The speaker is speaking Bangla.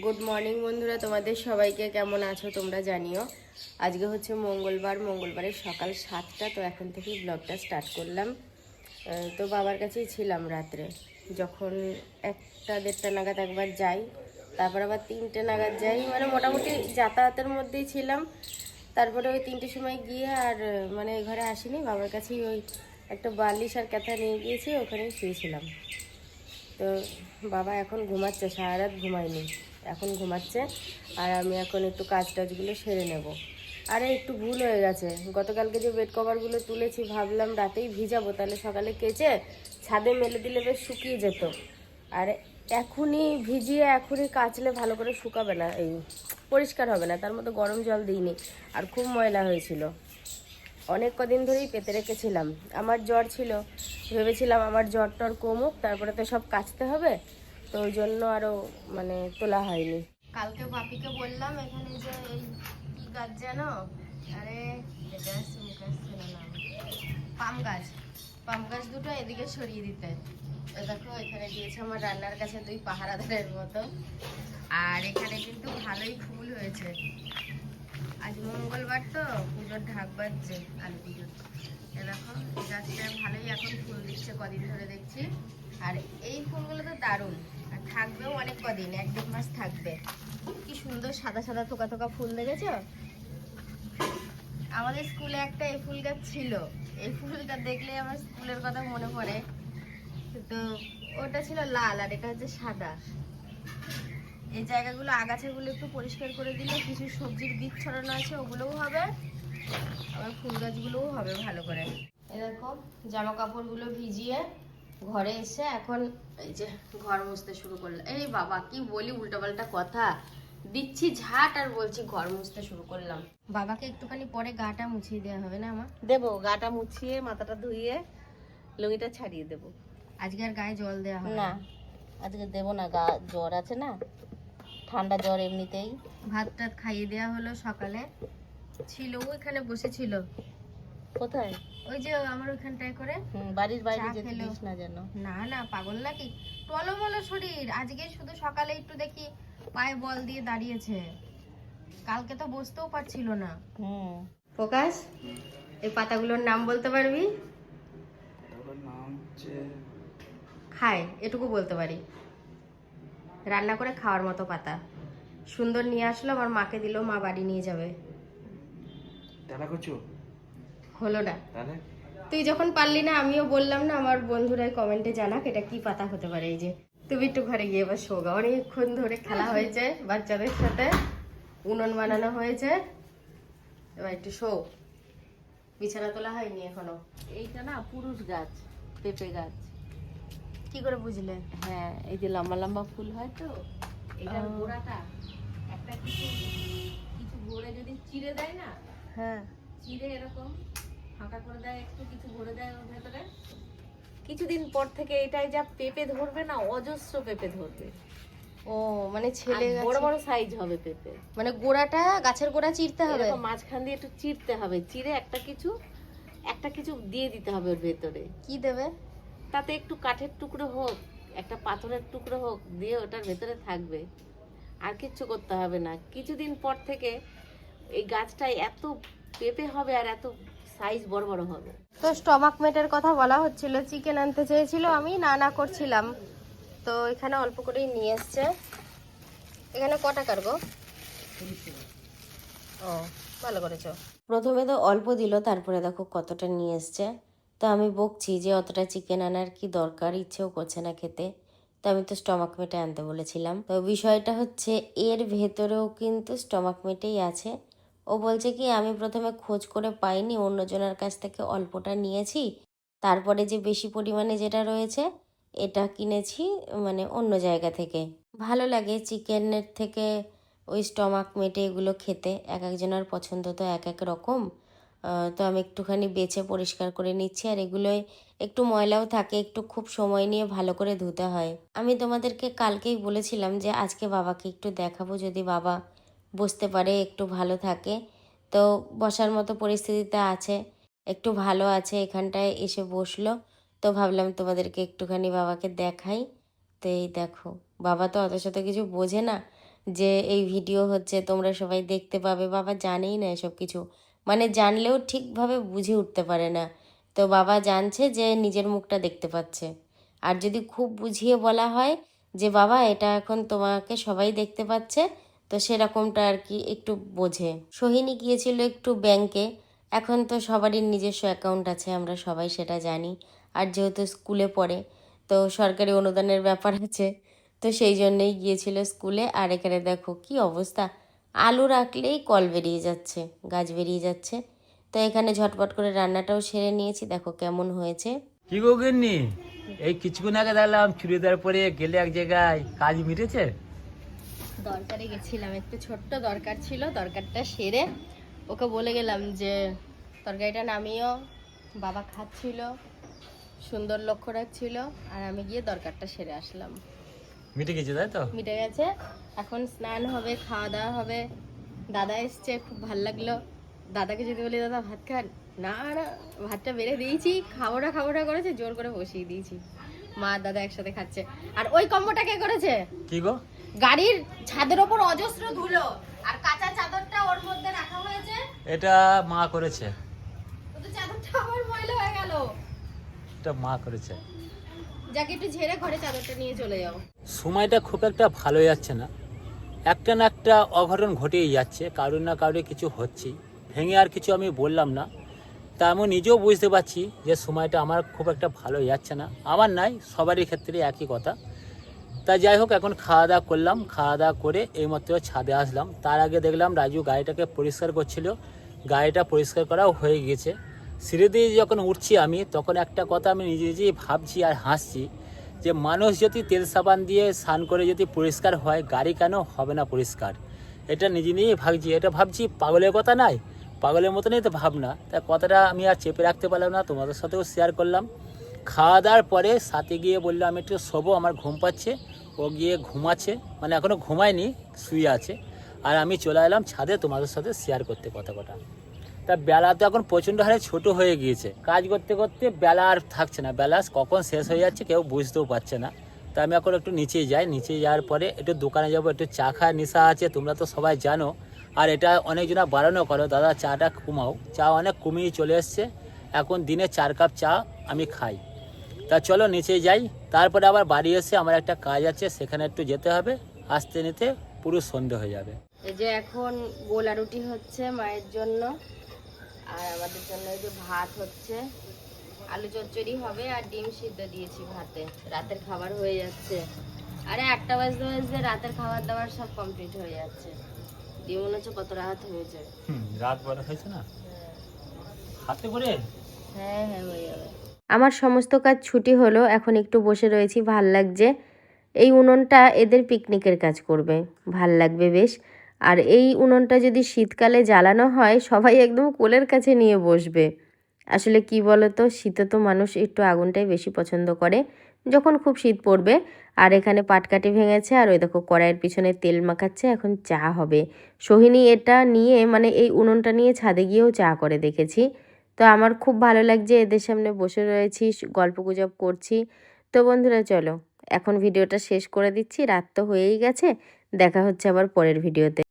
গুড মর্নিং বন্ধুরা, তোমাদের সবাইকে কেমন আছো তোমরা জানিও। আজকে হচ্ছে মঙ্গলবার, মঙ্গলবারের সকাল সাতটা, তো এখন থেকেই ব্লগটা স্টার্ট করলাম। তো বাবার কাছেই ছিলাম রাত্রে। যখন একটা দেড়টা নাগাদ একবার যাই, তারপর আবার তিনটে নাগাদ যাই মানে মোটামুটি যাতায়াতের মধ্যেই ছিলাম। তারপরে ওই তিনটের সময় গিয়ে আর মানে ঘরে আসিনি, বাবার কাছেই ওই একটা বালিশ আর ক্যাথা নিয়ে গিয়েছি, ওখানেই শুয়েছিলাম। তো বাবা এখন ঘুমাচ্ছে, সারা রাত ঘুমায়নি। এখন ঘুমাচ্ছে। আর আমি এখন একটু কাজ টাজগুলো সেরে নেব। আরে, একটু ভুল হয়ে গেছে। গতকালকে যে বেড কভারগুলো তুলেছি, ভাবলাম রাতেই ভিজাবো, তাহলে সকালে কেচে ছাদে মেলে দিলে বেশ শুকিয়ে যেত। আর, এখনই ভিজিয়ে এখনই কাচলে ভালো করে শুকাবে না, এই পরিষ্কার হবে না, তার মতো গরম জল দিইনি। আর খুব ময়লা হয়েছিল। অনেক কদিন ধরেই পেতে রেখেছিলাম। আমার জ্বর ছিল। ভেবেছিলাম আমার জ্বর টর কমুক, তারপরে তো সব কাচতে হবে। তো ওই জন্য আরও মানে তোলা হয়নি। কালকে বাপিকে বললাম এখানে যে এই কি গাছ যেন, আরে এটা না পাম গাছ। পাম গাছ দুটো এদিকে সরিয়ে দিতে। দেখো, এখানে দিয়েছে আমার রান্নার কাছে দুই পাহারাদারের মতো। আর এখানে কিন্তু ভালোই ফুল হয়েছে। আজ মঙ্গলবার তো, পুজোর ঢাক বাজছে কালী পুজোর দেখো গাছটা ভালোই এখন ফুল দিচ্ছে, কদিন ধরে দেখছি। আর এই ফুলগুলো তো দারুণ। থাকবেও অনেক কদিন, এক দেড় মাস থাকবে। কি সুন্দর সাদা সাদা থোকা থোকা ফুল দেখেছ? আমাদের স্কুলে একটা এই ফুল গাছ ছিল। এই ফুলটা দেখলে আমার স্কুলের কথা মনে পড়ে। তো ওটা ছিল লাল আর এটা হচ্ছে সাদা। এই জায়গাগুলো আগাছাগুলো একটু পরিষ্কার করে দিলে কিছু সবজির বীজ ছড়ানো আছে, ওগুলোও হবে। আবার ফুল গাছগুলোও হবে ভালো করে। এরকম জামা কাপড়গুলো ভিজিয়ে ঘরে এসে এখন এই যে ঘর মুছতে শুরু করলাম এই বাবা কি বলি উল্টোপাল্টা কথা? দিচ্ছি ঝাট আর বলছি ঘর মুছতে শুরু করলাম। বাবাকে একটুখানি পরে গাটা মুছিয়ে দেওয়া হবে না আমার দেবো গাটা মুছিয়ে মাথাটা ধুইয়ে লুঙ্গিটা ছাড়িয়ে দেবো। আজকে আর গায়ে জল দেওয়া হবে না আজকে দেবো না গা জ্বর আছে না? ঠান্ডা জ্বর এমনিতেই। ভাত টাত খাইয়ে দেওয়া হলো সকালে। ছিল ওইখানে বসেছিল। কোথায়? ওই যে আমার ওইখানটায় করে বাড়ির বাইরে যেতে দিস না যেন। না না পাগল নাকি? টলমলো শরীর। আজকে শুধু সকালে একটু দেখি পায়ে বল দিয়ে দাঁড়িয়েছে। কালকে তো বসতেও পারছিল না। হুম। প্রকাশ এই পাতাগুলোর নাম বলতে পারবি? খায় এটুকু বলতে পারি। রান্না করে খাওয়ার মতো পাতা। সুন্দর নিয়ে আসলো আমার মাকে দিল মা বাড়ি নিয়ে যাবে। তেলা কচু হলো না তুই যখন পারলি না আমিও বললাম না আমার বন্ধুরা কমেন্টে জানাক এটা কি পাতা হতে পারে এই যে। তুমি একটু ঘরে গিয়ে এবার শোগা। অনেকক্ষণ ধরে খেলা হয়েছে বাচ্চাদের সাথে উনুন বানানো হয়েছে। এবার একটু শো। বিছানা তোলা হয়নি এখনও। এইটা না পুরুষ গাছ পেঁপে গাছ। কি করে বুঝলে? হ্যাঁ এই যে লম্বা লম্বা ফুল হয় তো এটার। গোড়াটা একটা কিছু কিছু ভরে যদি চিড়ে দেয় না হ্যাঁ। চিড়ে এরকম ফাঁকা করে দেয় একটু কিছু ভরে দেয় ওর ভেতরে। কিছুদিন পর থেকে এটাই যা পেঁপে ধরবে না অজস্র পেঁপে ধরবে। ও মানে ছেলে বড় বড় সাইজ হবে পেঁপে। মানে গোড়াটা গাছের গোড়া চিরতে হবে? মাঝখান দিয়ে একটু চিড়তে হবে। চিড়ে একটা কিছু একটা কিছু দিয়ে দিতে হবে ওর ভেতরে। কি দেবে? তাতে একটু কাঠের টুকরো হোক একটা পাথরের টুকরো হোক দিয়ে ওটার ভেতরে থাকবে। আর কিচ্ছু করতে হবে না। কিছুদিন পর থেকে এই গাছটায় এত পেঁপে হবে আর এত সাইজ বড় বড় হবে। তো স্টমাক মেটের কথা বলা হচ্ছিল চিকেন আনতে চেয়েছিল আমি না না করছিলাম। তো এখানে অল্প করেই নিয়ে এসছে। এখানে ক টাকার গো? ও ভালো করেছ। প্রথমে তো অল্প দিল তারপরে দেখো কতটা নিয়ে এসছে। তো আমি বকছি যে অতটা চিকেন আনার কি দরকার ইচ্ছেও করছে না খেতে। তো আমি তো স্টমাক মেটে আনতে বলেছিলাম। তো বিষয়টা হচ্ছে এর ভেতরেও কিন্তু স্টমাক মেটেই আছে। ও বলছে কি, আমি প্রথমে খোঁজ করে পাইনি, অন্যজনের কাছ থেকে অল্পটা নিয়েছি। তারপরে যে বেশি পরিমাণে যেটা রয়েছে, এটা কিনেছি মানে অন্য জায়গা থেকে। ভালো লাগে চিকেনের থেকে ওই স্টমাক মেটে এগুলো খেতে। এক একজনের পছন্দ তো এক এক রকম। তো আমি একটুখানি বেছে পরিষ্কার করে নিচ্ছি। আর এগুলোয় একটু ময়লাও থাকে, একটু খুব সময় নিয়ে ভালো করে ধুতে হয়। আমি তোমাদেরকে কালকেই বলেছিলাম যে, আজকে বাবাকে একটু দেখাবো। যদি বাবা বসতে পারে, একটু ভালো থাকে। তো বসার মতো পরিস্থিতিতে আছে, একটু ভালো আছে, এখানটায় এসে বসল। তো ভাবলাম তোমাদেরকে একটুখানি বাবাকে দেখাই। তো এই দেখো, বাবা তো অত শত কিছু বোঝে না যে এই ভিডিও হচ্ছে, তোমরা সবাই দেখতে পাবে। বাবা জানেই না এসব কিছু। মানে জানলেও ঠিকভাবে বুঝে উঠতে পারে না। তো বাবা জানছে যে নিজের মুখটা দেখতে পাচ্ছে। আর যদি খুব বুঝিয়ে বলা হয় যে, বাবা, এটা এখন তোমাকে সবাই দেখতে পাচ্ছে তো সেরকমটা আর কি একটু বোঝে। সোহিনী গিয়েছিল একটু ব্যাংকে এখন তো সবারই নিজস্ব অ্যাকাউন্ট আছে, আমরা সবাই সেটা জানি। আর যেহেতু স্কুলে পড়ে, তো সরকারি অনুদানের ব্যাপার আছে, তো সেই জন্যই গিয়েছিল স্কুলে আর এখানে দেখো কি অবস্থা, আলু রাখলেই কল বেরিয়ে যাচ্ছে, গাছ বেরিয়ে যাচ্ছে। তো এখানে ঝটপট করে রান্নাটাও সেরে নিয়েছি, দেখো কেমন হয়েছে। কি গো গিন্নি? এই কিছুক্ষণ আগে দেখলাম চুড়িদার পরে গেলে এক জায়গায় কাজ মিটেছে? দরকারে গেছিলাম একটু ছোট্ট দরকার ছিল দরকারটা সেরে ওকে বলে গেলাম যে তরকারিটা নামিও বাবা খাচ্ছিল সুন্দর লক্ষ্য রাখছিল আর আমি গিয়ে দরকারটা সেরে আসলাম। মিটে গেছে তাই তো? মিটে গেছে। এখন স্নান হবে খাওয়া দাওয়া হবে। দাদা এসছে খুব ভালো লাগল। দাদাকে যদি বলি দাদা ভাত খান না না ভাতটা বেড়ে দিয়েছি খাব না খাব না করেছে জোর করে বসিয়ে দিয়েছি। মা দাদা একসাথে খাচ্ছে। আর ওই কম্বটা কে করেছে? কি গো? গাড়ির ছাদের ওপর অজস্র ধুলো। আর কাঁচা চাদরটা ওর মধ্যে রাখা হয়েছে। এটা মা করেছে। তো চাদরটা আমার ময়লা হয়ে গেল। এটা মা করেছে। যাকে একটু ঝেড়ে ঘরে চাদরটা নিয়ে চলে যাও। সময়টা খুব একটা ভালো যাচ্ছে না। একটা না একটা অঘটন ঘটেই যাচ্ছে। কারোর না কারোর কিছু হচ্ছেই। ভেঙে আর কিছু আমি বললাম না। তা আমি নিজেও বুঝতে পারছি যে সময়টা আমার খুব একটা ভালো যাচ্ছে না। আমার নাই সবারই ক্ষেত্রে একই কথা। তা যাই হোক, এখন খাওয়া দাওয়া করলাম। খাওয়া দাওয়া করে এইমাত্র ছাদে আসলাম। তার আগে দেখলাম রাজু গাড়িটাকে পরিষ্কার করছিল। গাড়িটা পরিষ্কার করাও হয়ে গিয়েছে। সিঁড়ি দিয়ে যখন উঠছি আমি, তখন একটা কথা আমি নিজে নিজেই ভাবছি আর হাসছি যে, মানুষ যদি তেল সাবান দিয়ে স্নান করে যদি পরিষ্কার হয়, গাড়ি কেন হবে না পরিষ্কার? এটা নিজে নিয়েই ভাবছি। এটা ভাবছি পাগলের কথা নাই পাগলের মতনই তো ভাবনা। তা কথাটা আমি আর চেপে রাখতে পারলাম না। তোমাদের সাথেও শেয়ার করলাম। খাওয়া দাওয়ার পরে সাথে গিয়ে বলল, আমি একটু শোবো, আমার ঘুম পাচ্ছে। ও গিয়ে ঘুমাচ্ছে মানে এখনও ঘুমায়নি, শুয়ে আছে। আর আমি চলে এলাম ছাদে তোমাদের সাথে শেয়ার করতে কথা কথা তা বেলা তো এখন প্রচণ্ড হারে ছোট হয়ে গিয়েছে। কাজ করতে করতে বেলা আর থাকছে না। বেলা কখন শেষ হয়ে যাচ্ছে কেউ বুঝতেও পারছে না। তা আমি এখন একটু নিচে যাই। নিচে যাওয়ার পরে একটু দোকানে যাব, একটু চা খাওয়ার নেশা আছে, তোমরা তো সবাই জানো। আর এটা অনেকজনা বারণও করো, দাদা, চাটা কমাও। চা অনেক কমিয়ে চলে এসছে। এখন দিনে চার কাপ চা আমি খাই। তা চলো নিচে যাই। তারপরে আবার বাড়ি এসে আমার একটা কাজ আছে সেখানে একটু যেতে হবে। আসতে নিতে পুরো সন্ধে হয়ে যাবে। এই যে এখন গোলা রুটি হচ্ছে মায়ের জন্য আর আমাদের জন্য এই যে ভাত হচ্ছে। আলু চচ্চড়ি হবে আর ডিম সিদ্ধ দিয়েছি ভাতে। রাতের খাবার হয়ে যাচ্ছে। আরে একটা বাজতে বাজতে রাতের খাবার দাবার সব কমপ্লিট হয়ে যাচ্ছে। দিয়ে মনে হচ্ছে কত রাত হয়েছে রাত বড় হয়েছে না? হাতে করে? হ্যাঁ হ্যাঁ হয়ে যাবে। আমার সমস্ত কাজ ছুটি হলো, এখন একটু বসে রয়েছি, ভালো লাগছে। এই উনুনটা এদের পিকনিকের কাজ করবে, ভালো লাগবে বেশ। আর এই উনুনটা যদি শীতকালে জ্বালানো হয়, সবাই একদম কোলের কাছে নিয়ে বসবে। আসলে কি বলো তো শীতে তো মানুষ একটু আগুনটাই বেশি পছন্দ করে, যখন খুব শীত পড়বে। আর এখানে পাটকাঠি ভেঙেছে, আর ওই দেখো কড়াইয়ের পিছনে তেল মাখাচ্ছে, এখন চা হবে। সোহিনী এটা নিয়ে মানে এই উনুনটা নিয়ে ছাদে গিয়েও চা করে দেখেছি। তো আমার খুব ভালো লাগছে এদের সামনে বসে রয়েছি গল্প গুজব করছি। তো বন্ধুরা চলো, এখন ভিডিওটা শেষ করে দিচ্ছি, রাত তো হয়েই গেছে, দেখা হচ্ছে আবার পরের ভিডিওতে।